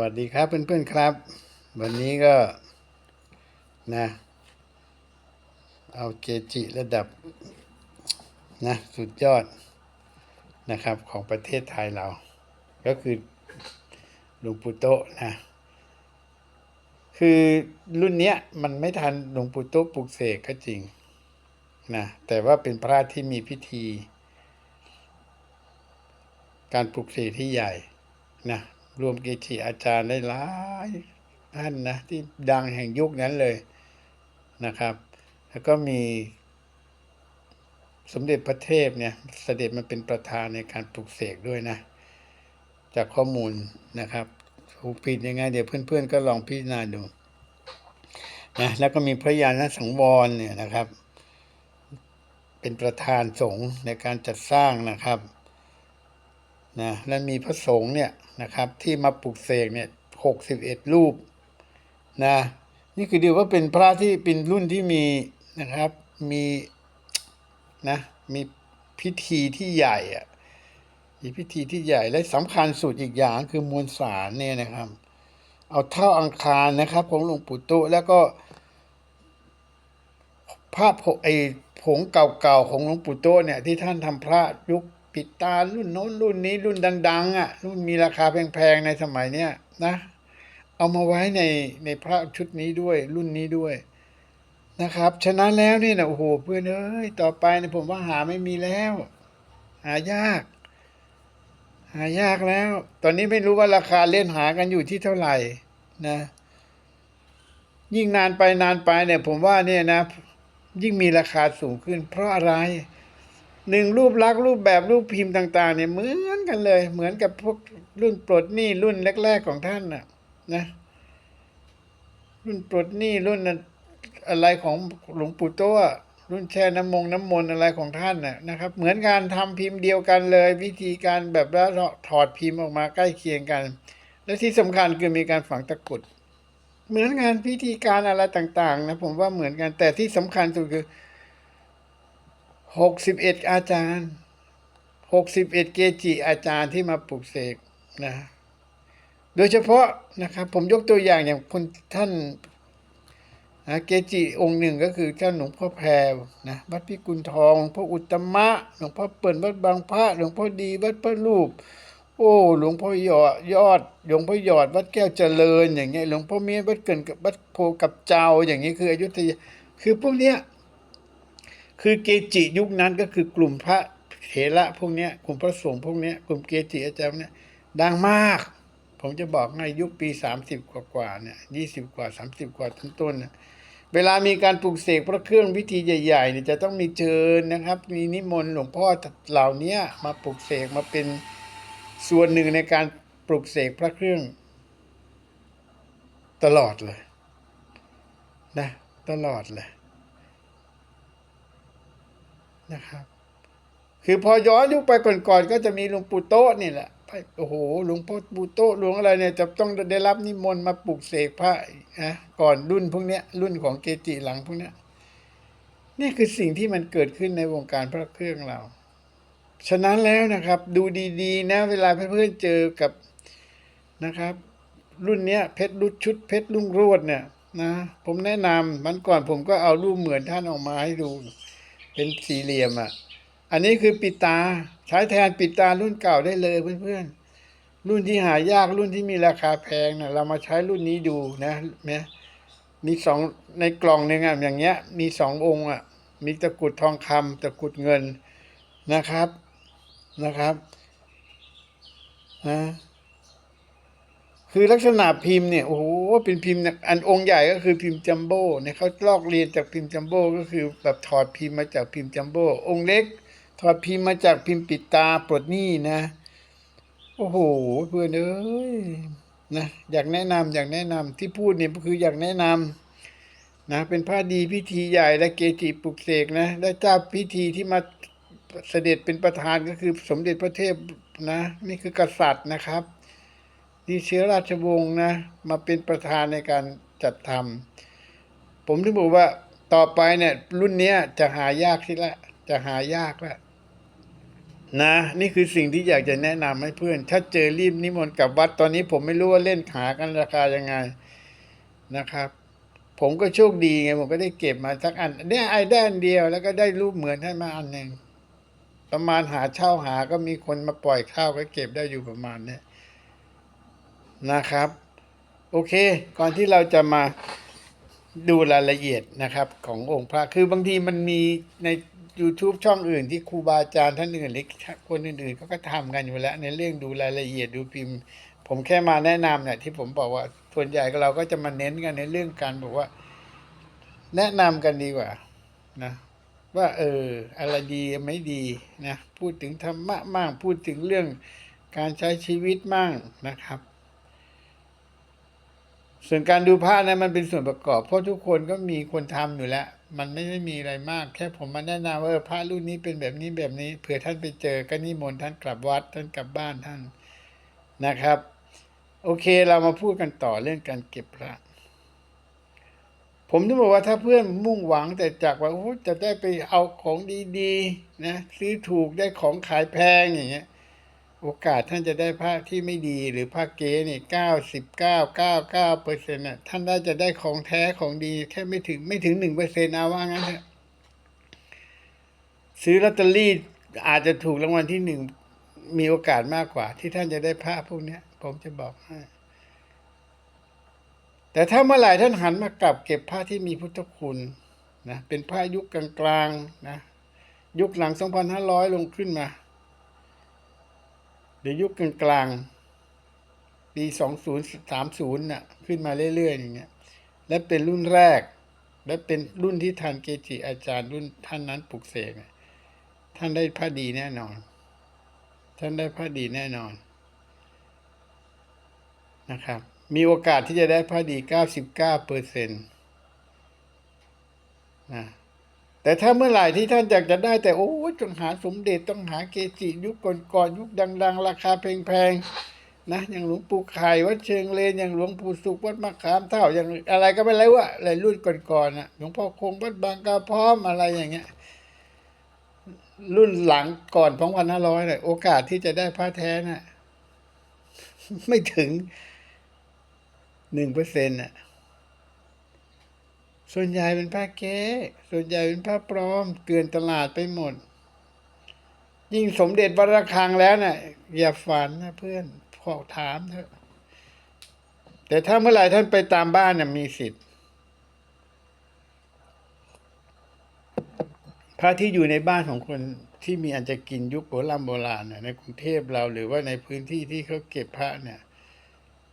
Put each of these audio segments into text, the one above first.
วัสดีครับเพื่อนๆครับ วันนี้ก็นะเอาเกจิระดับนะสุดยอดนะครับของประเทศไทยเรา ก็คือหลวงปู่โตนะ คือรุ่นเนี้ยมันไม่ทันหลวงปู่โตปลุกเสกก็จริงนะแต่ว่าเป็นพระที่มีพิธี การปลุกเสกที่ใหญ่นะ รวมเกจิอาจารย์ได้หลายท่านนะที่ดังแห่งยุคนั้นเลยนะครับ แล้วก็มีสมเด็จพระเทพเนี่ยเสด็จมาเป็นประธานในการปลุกเสกด้วยนะ จากข้อมูลนะครับถูกผิดยังไง เดี๋ยวเพื่อนๆ ก็ลองพิจารณาดูนะแล้วก็มีพระยาณสังวรเนี่ยนะครับ เป็นประธานสงฆ์ในการจัดสร้างนะครับ นะและมีพระสงฆ์เนี่ยนะครับที่มาปลุกเสกเนี่ยหกสิบเอ็ดรูปนะนี่คือเดียวว่าเป็นพระที่เป็นรุ่นที่มีนะครับมีนะมีพิธีที่ใหญ่อะมีพิธีที่ใหญ่และสำคัญสุดอีกอย่างคือมวลสารเนี่ยนะครับ เอาเท่าอังคารนะครับของหลวงปู่โตะแล้วก็ภาพไอผงเก่าๆของหลวงปู่โตเนี่ยที่ท่านทำพระยุค ปิดตารุ่นโน้นรุ่นนี้รุ่นดัง ๆอะรุ่นมีราคาแพงๆในสมัยเนี้ยนะ เอามาไว้ในในพระชุดนี้ด้วยรุ่นนี้ด้วยนะครับ ฉะนั้นแล้วนี่นะโอ้โหเพื่อนเอ้ยต่อไปเนะผมว่าหาไม่มีแล้ว หายาก หายากแล้ว ตอนนี้ไม่รู้ว่าราคาเล่นหากันอยู่ที่เท่าไหร่นะ ยิ่งนานไปนานไปเนี่ย ผมว่าเนี่ยนะ ยิ่งมีราคาสูงขึ้น เพราะอะไร หนึ่งรูปลักษณ์รูปแบบรูปพิมพ์ต่าง ๆ เนี่ยเหมือนกันเลย เหมือนกับพวกรุ่นปลดหนี้รุ่นแรก ๆ ของท่านน่ะ นะ รุ่นปลดหนี้รุ่นอะไรของหลวงปู่โตะรุ่นแช่น้ำมงน้ำมนอะไรของท่านน่ะนะครับ เหมือนการทำพิมพ์เดียวกันเลย วิธีการแบบแล้วถอดพิมพ์ออกมาใกล้เคียงกัน และที่สำคัญคือมีการฝังตะกุดเหมือนงานพิธีการอะไรต่าง ๆ นะผมว่าเหมือนกันแต่ที่สำคัญสุดคือ หกสิบเอ็ดอาจารย์หกสิบเอ็ดเกจิอาจารย์ที่มาปลุกเสกนะโดยเฉพาะนะครับผมยกตัวอย่างอย่างคนท่านเกจิองค์หนึ่งก็คือท่านหลวงพ่อแพรนะวัดพิกุลทองหลวงพ่ออุตมะหลวงพ่อเปิ่นวัดบางพระหลวงพ่อดีวัดพระรูป โอ้หลวงพ่อยอดยอดหลวงพ่อยอด วัดแก้วเจริญอย่างเงี้ยหลวงพ่อเมียวัดเกินกับวัดโพกับเจ้าอย่างนี้คืออยุธยาคือพวกเนี้ย คือเกจิยุคนั้นก็คือกลุ่มพระเถระพวกเนี้ยกลุ่มพระสงฆ์พวกเนี้ยกลุ่มเกจิอาจารย์เนี่ยดังมาก ผมจะบอกให้ยุคปีสามสิบกว่าเนี่ยยี่สิบกว่าสามสิบกว่าต้นๆเนี่ยเวลามีการปลูกเสกพระเครื่องวิธีใหญ่ๆเนี่ยจะต้องมีเชิญนะครับ มีนิมนต์หลวงพ่อเหล่านี้มาปลูกเสกมาเป็นส่วนหนึ่งในการปลูกเสกพระเครื่อง ตลอดเลยนะตลอดเลย นะครับคือพอย้อนยุคไปก่อนๆก็จะมีหลวงปู่โต๊ะนี่แหละโอ้โหหลวงพ่อปู่โต๊ะหลวงอะไรเนี่ยจะต้องได้รับนิมนต์มาปลุกเสกพระนะก่อนรุ่นพวกเนี้ยรุ่นของเกจิหลังพวกเนี้ยนี่คือสิ่งที่มันเกิดขึ้นในวงการพระเครื่องเรา ฉะนั้นแล้วนะครับ ดูดีๆ นะเวลาเพื่อนๆเจอกับนะครับ รุ่นเนี้ยเพชรรุ่นชุดเพชรรุ่งโรดเนี่ยนะผมแนะนำมันก่อนผมก็เอารูปเหมือนท่านออกมาให้ดู เป็นสี่เหลี่ยมอะ อันนี้คือปิดตาใช้แทนปิดตารุ่นเก่าได้เลยเพื่อนๆ รุ่นที่หายากรุ่นที่มีราคาแพงนะเรามาใช้รุ่นนี้ดูนะเนี่ยมีสองในกล่องหนึ่งอะอย่างเงี้ย มีสององค์อะ มีตะกุดทองคำตะกุดเงินนะครับนะครับนะ คือลักษณะพิมพ์เนี่ยโอ้โหเป็นพิมพ์อันองค์ใหญ่ก็คือพิมพ์จัมโบ้เนี่ยเขาลอกเรียนจากพิมพ์จัมโบ้ก็คือแบบถอดพิมพ์มาจากพิมพ์จัมโบ้องค์เล็ก ถอดพิมพ์มาจากพิมพ์ปิดตาปลดหนี้นะ โอ้โหเพื่อนเอ้ยนะอยากแนะนำอยากแนะนำที่พูดเนี่ยก็คืออยากแนะนำนะเป็นพระดีพิธีใหญ่และเกจิปลุกเสกนะและเจ้าพิธีที่มาเสด็จเป็นประธานก็คือสมเด็จพระเทพนะ นี่คือกษัตริย์นะครับ ดีเชื้อราชวงศ์นะมาเป็นประธานในการจัดทำผมถึงบอกว่าต่อไปเนี่ยรุ่นเนี้ยจะหายากที่ละจะหายากล้วนะ นี่คือสิ่งที่อยากจะแนะนำให้เพื่อน ถ้าเจอรีบนิมนต์กลับวัดตอนนี้ผมไม่รู้ว่าเล่นขากันราคายังไงนะครับ ผมก็โชคดีไงผมก็ได้เก็บมาสักอันเนี่ยไอ้ด้อันเดียวแล้วก็ได้รูปเหมือนท่านมาอันหนึ่งประมาณหาเช่าหาก็มีคนมาปล่อยข้าวก็เก็บได้อยู่ประมาณเนี้ย นะครับ โอเค ก่อนที่เราจะมาดูรายละเอียดนะครับขององค์พระคือบางทีมันมีใน YouTube ช่องอื่นที่ครูบาอาจารย์ท่านอื่นหรือคนอื่นๆเขาก็ทำกันอยู่แล้วในเรื่องดูรายละเอียดดูพิมพ์ ผมแค่มาแนะนำเนี่ยที่ผมบอกว่าส่วนใหญ่เราก็จะมาเน้นกันในเรื่องการบอกว่า แนะนำกันดีกว่านะว่าเอออะไรดีไม่ดีนะพูดถึงธรรมะมั่งพูดถึงเรื่องการใช้ชีวิตมั่งนะครับ ส่วนการดูพระนะมันเป็นส่วนประกอบ เพราะทุกคนก็มีคนทำอยู่แล้ว มันไม่ได้มีอะไรมาก แค่ผมมาแนะนำว่าเออพระรุ่นนี้เป็นแบบนี้แบบนี้เผื่อท่านไปเจอก็นิมนต์ท่านกลับวัดท่านกลับบ้านท่านนะครับ โอเคเรามาพูดกันต่อเรื่องการเก็บพระผมถึงบอกว่าถ้าเพื่อนมุ่งหวังแต่จากว่าจะได้ไปเอาของดีๆนะซื้อถูกได้ของขายแพงอย่างเงี้ย โอกาสท่านจะได้ผ้าที่ไม่ดีหรือผ้าเก๊เนี่ยเก้าสิบเก้าเก้าเก้าเปอร์เซ็นต์น่ะท่านได้จะได้ของแท้ของดีแค่ไม่ถึงไม่ถึงหนึ่งเปอร์เซ็นต์เอาว่างั้นเถอะซื้อลอตเตอรี่อาจจะถูกรางวัลที่หนึ่งมีโอกาสมากกว่า ที่ท่านจะได้ผ้าพวกเนี้ยผมจะบอกให้แต่ถ้าเมื่อไหร่ท่านหันมากลับเก็บผ้าที่มีพุทธคุณนะเป็นผ้ายุคกลางๆนะยุคหลัง 2,500 ลงขึ้นมา หรือยุคกลางๆ ปี2030น่ะ ขึ้นมาเรื่อยๆอย่างเงี้ย และเป็นรุ่นแรก และเป็นรุ่นที่ทันเกจิอาจารย์รุ่นท่านนั้นปลุกเสกท่านได้ผ้าดีแน่นอน ท่านได้ผ้าดีแน่นอนนะครับ มีโอกาสที่จะได้ผ้าดี 99เปอร์เซ็นต์นะ แต่ถ้าเมื่อไหร่ที่ท่านอยากจะได้แต่โอ้ยต้องหาสมเด็จต้องหาเกจิยุคก่อนๆยุคดัง ๆ ราคาแพงๆนะอย่างหลวงปู่ไข่วัดเชิงเลนอย่างหลวงปู่สุขวัดมะขามเท่าอย่างอะไรก็ไม่รู้อะอะไรรุ่นก่อนๆน่ะหลวงพ่อคงวัดบางกาพร้อมอะไรอย่างเงี้ย รุ่นหลังก่อน2,500เนี่ยโอกาสที่จะได้ผ้าแท้น่ะ ไม่ถึงหนึ่งเปอร์เซ็นต์น่ะ ส่วนใหญ่เป็นผ้าเก๊ส่วนใหญ่เป็นผ้าปลอม เกลื่อนตลาดไปหมด ยิ่งสมเด็จวัดระฆังแล้วน่ะ อย่าฝันนะเพื่อนขอถามเถอะ แต่ถ้าเมื่อไหร่ท่านไปตามบ้านน่ะมีสิทธิ์พระที่อยู่ในบ้านของคนที่มีอันจะกินยุคโบราณโบราณน่ะในกรุงเทพเราหรือว่าในพื้นที่ที่เขาเก็บพระเนี่ย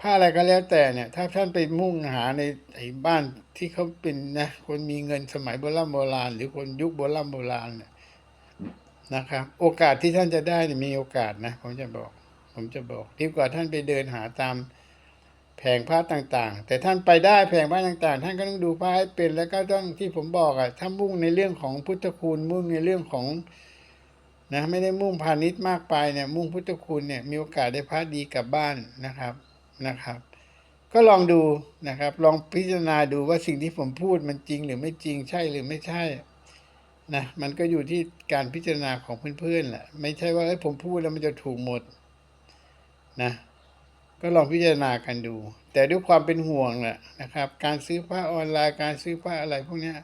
ผ้าอะไรก็แล้วแต่เนี่ย ถ้าท่านไปมุ่งหาในไอ้บ้านที่เขาเป็นนะคนมีเงินสมัยโบราณโบราณ หรือคนยุคโบราณโบราณเนี่ยนะครับ โอกาสที่ท่านจะได้เนี่ยมีโอกาสนะผมจะบอก ผมจะบอกดีกว่าท่านไปเดินหาตามแผงผ้าต่างๆ แต่ท่านไปได้แผงผ้าต่างๆ ท่านก็ต้องดูผ้าให้เป็นแล้วก็ต้องที่ผมบอกอะถ้ามุ่งในเรื่องของพุทธคุณมุ่งในเรื่องของนะไม่ได้มุ่งพาณิชย์มากไปเนี่ยมุ่งพุทธคุณเนี่ยมีโอกาสได้พระดีกลับบ้านนะครับ นะครับ ก็ลองดูนะครับ ลองพิจารณาดูว่าสิ่งที่ผมพูดมันจริงหรือไม่จริงใช่หรือไม่ใช่นะมันก็อยู่ที่การพิจารณาของเพื่อนๆแหละไม่ใช่ว่าเอ้ยผมพูดแล้วมันจะถูกหมดนะก็ลองพิจารณากันดู แต่ด้วยความเป็นห่วงแหละนะครับ การซื้อผ้าออนไลน์การซื้อผ้าอะไรพวกเนี้ย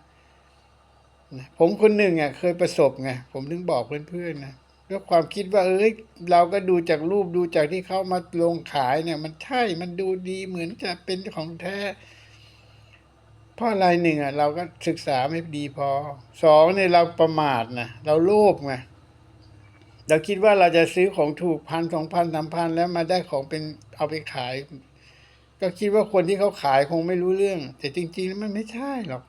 ผมคนหนึ่งอะเคยประสบไงผมถึงบอกเพื่อนๆนะ ด้วยความคิดว่า เอ้ย เราก็ดูจากรูปดูจากที่เขามาลงขายเนี่ย มันใช่มันดูดีเหมือนจะเป็นของแท้ เพราะอะไรหนึ่งอะ เราก็ศึกษาไม่ดีพอสองเนี่ยเราประมาทนะเราโลภไงเราคิดว่าเราจะซื้อของถูกพันสองพันสามพันแล้วมาได้ของเป็นเอาไปขาย ก็คิดว่าคนที่เขาขายคงไม่รู้เรื่อง แต่จริง ๆ มันไม่ใช่หรอก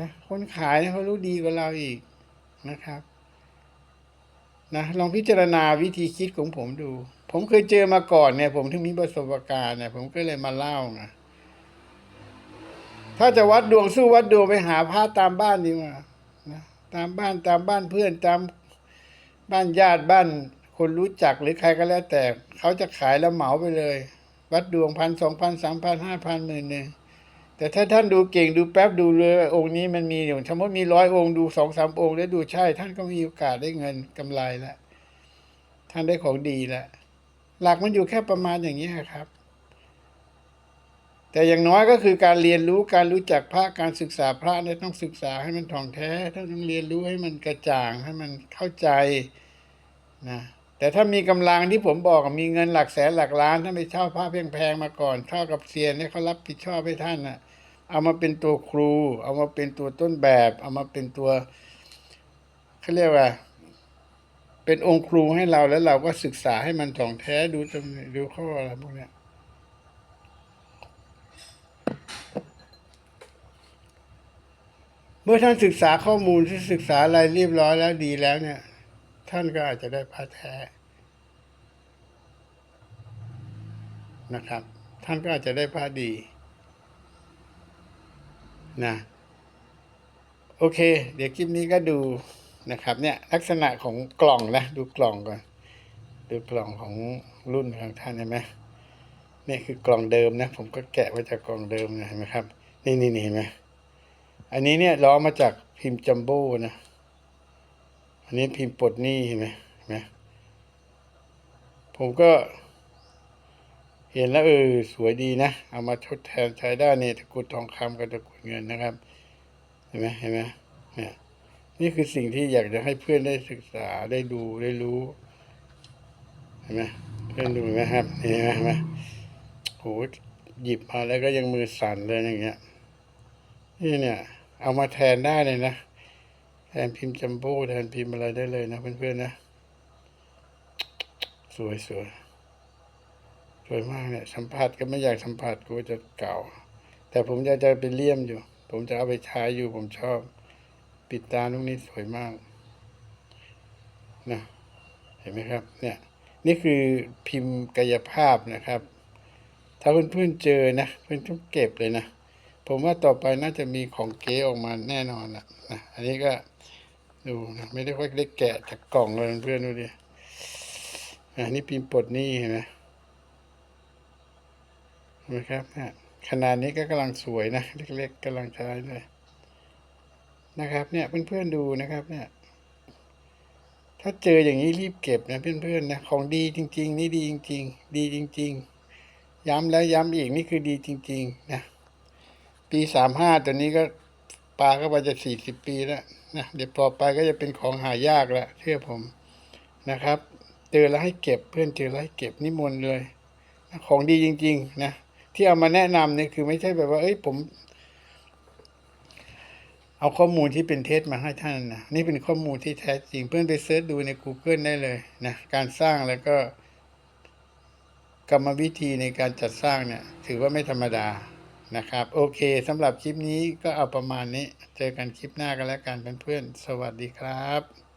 นะคนขายเขารู้ดีกว่าเราอีกนะครับ นะลองพิจารณาวิธีคิดของผมดู ผมเคยเจอมาก่อนเนี่ย ผมถึงมีประสบการณ์เนี่ย ผมก็เลยมาเล่าไงถ้าจะวัดดวงสู้วัดดวงไปหาพระตามบ้านดีกว่านะตามบ้านตามบ้านเพื่อนตามบ้านญาติบ้าน คนรู้จักหรือใครก็แล้วแต่ เขาจะขายแล้วเหมาไปเลย วัดดวงพันสองพันสามพันห้าพันหมื่นหนึ่ง แต่ถ้าท่านดูเก่งดูแป๊บดูเลยอองค์นี้มันมีอยู่สมมติมีร้อยองค์ดูสองสามองค์แล้วดูใช่ ท่านก็มีโอกาสได้เงินกำไรแล้วท่านได้ของดีแล้วหลักมันอยู่แค่ประมาณอย่างนี้ครับ แต่อย่างน้อยก็คือการเรียนรู้การรู้จักพระการศึกษาพระเนี่ยต้องศึกษาให้มันท่องแท้ต้องเรียนรู้ให้มันกระจ่างให้มันเข้าใจนะ แต่ถ้ามีกำลังที่ผมบอกมีเงินหลักแสนหลักล้านท่านไปเช่าพระแพงๆมาก่อนเช่ากับเซียนเนี่ยเขารับผิดชอบให้ท่านน่ะเอามาเป็นตัวครู เอามาเป็นตัวต้นแบบ เอามาเป็นตัวเขาเรียกว่า เป็นองค์ครูให้เราแล้วเราก็ศึกษาให้มันถ่องแท้ดูตรงดูข้ออะไรพวกเนี้ยเมื่อท่านศึกษาข้อมูลที่ศึกษาอะไรเรียบร้อยแล้วดีแล้วเนี่ย ท่านก็อาจจะได้พระแท้นะครับ ท่านก็อาจจะได้พระดีนะโอเค เดี๋ยวคลิปนี้ก็ดูนะครับ เนี่ยลักษณะของกล่องนะ ดูกล่องก่อน ดูกล่องของรุ่นของท่านเห็นไหมนี่คือกล่องเดิมนะ ผมก็แกะมาจากกล่องเดิมนะเห็นไหมครับ นี่นี่นี่เห็นไหมอันนี้เนี่ยล้อมาจากพิมพ์จัมโบ้นะ อันนี้พิมพ์ปลดหนี้เห็นไหมเห็นไหมผมก็เห็นแล้วเออสวยดีนะ เอามาทดแทนใช้ได้เนี่ยตะกรุดทองคำกับตะกรุดเงินนะครับ เห็นไหมเห็นไหมเนี่ยนี่คือสิ่งที่อยากจะให้เพื่อนได้ศึกษาได้ดูได้รู้ เห็นไหมเพื่อนดูไหมครับเห็นไหมเห็นไหมโหหยิบมาแล้วก็ยังมือสั่นเลยอย่างเงี้ยนี่เนี่ย เอามาแทนได้เลยนะ แทนพิมพ์จัมโบ้แทนพิมพ์อะไรได้เลยนะเพื่อนๆนะ สวยสวยสวยมากเนี่ย สัมผัสก็ไม่อยากสัมผัสกูจะเก่า แต่ผมจะจะไปเลี่ยมอยู่ ผมจะเอาไปใช้อยู่ผมชอบ ปิดตาลูกนี้สวยมากนะเห็นไหมครับ เนี่ย นี่คือพิมพ์กายภาพนะครับ ถ้าเพื่อนๆเจอนะเพื่อนต้องเก็บเลยนะผมว่าต่อไปน่าจะมีของเก๋ออกมาแน่นอนนะนะ อันนี้ก็ ดูนะไม่ได้ค่อยได้แกะจากกล่องเลยเพื่อนดูดิอันนี้พิมพ์ปลดหนี้เห็นไหมเห็นไหมครับเนี่ยขนาดนี้ก็กำลังสวยนะ เล็กๆกำลังใช้เลยนะครับ เนี่ยเพื่อนๆดูนะครับ เนี่ย ถ้าเจออย่างนี้รีบเก็บนะเพื่อนๆนะของดีจริง ๆ นี่ดีจริง ๆ ดีจริง ๆ ย้ำแล้วย้ำอีกนี่คือดีจริง ๆ นะ ปีสามห้าตัวนี้ก็ปลาก็ไปจะสี่สิบปีแล้ว นะเดี๋ยวต่อไปก็จะเป็นของหายากล้วเชื่อผมนะครับ เจอแล้วให้เก็บเพื่อนเจอแล้วให้เก็บนิมนต์เลยของดีจริง ๆ นะ ที่เอามาแนะนำเนี่ยคือไม่ใช่แบบว่า เอ้ยผมเอาข้อมูลที่เป็นเท็จมาให้ท่านนะนี่เป็นข้อมูลที่แท้จริงเพื่อนไปเสิร์ชดูใน Google ได้เลยนะการสร้างแล้วก็ กรรมวิธีในการจัดสร้างเนี่ย ถือว่าไม่ธรรมดา นะครับ โอเคสำหรับคลิปนี้ก็เอาประมาณนี้ เจอกันคลิปหน้ากันแล้วกันเพื่อนๆสวัสดีครับ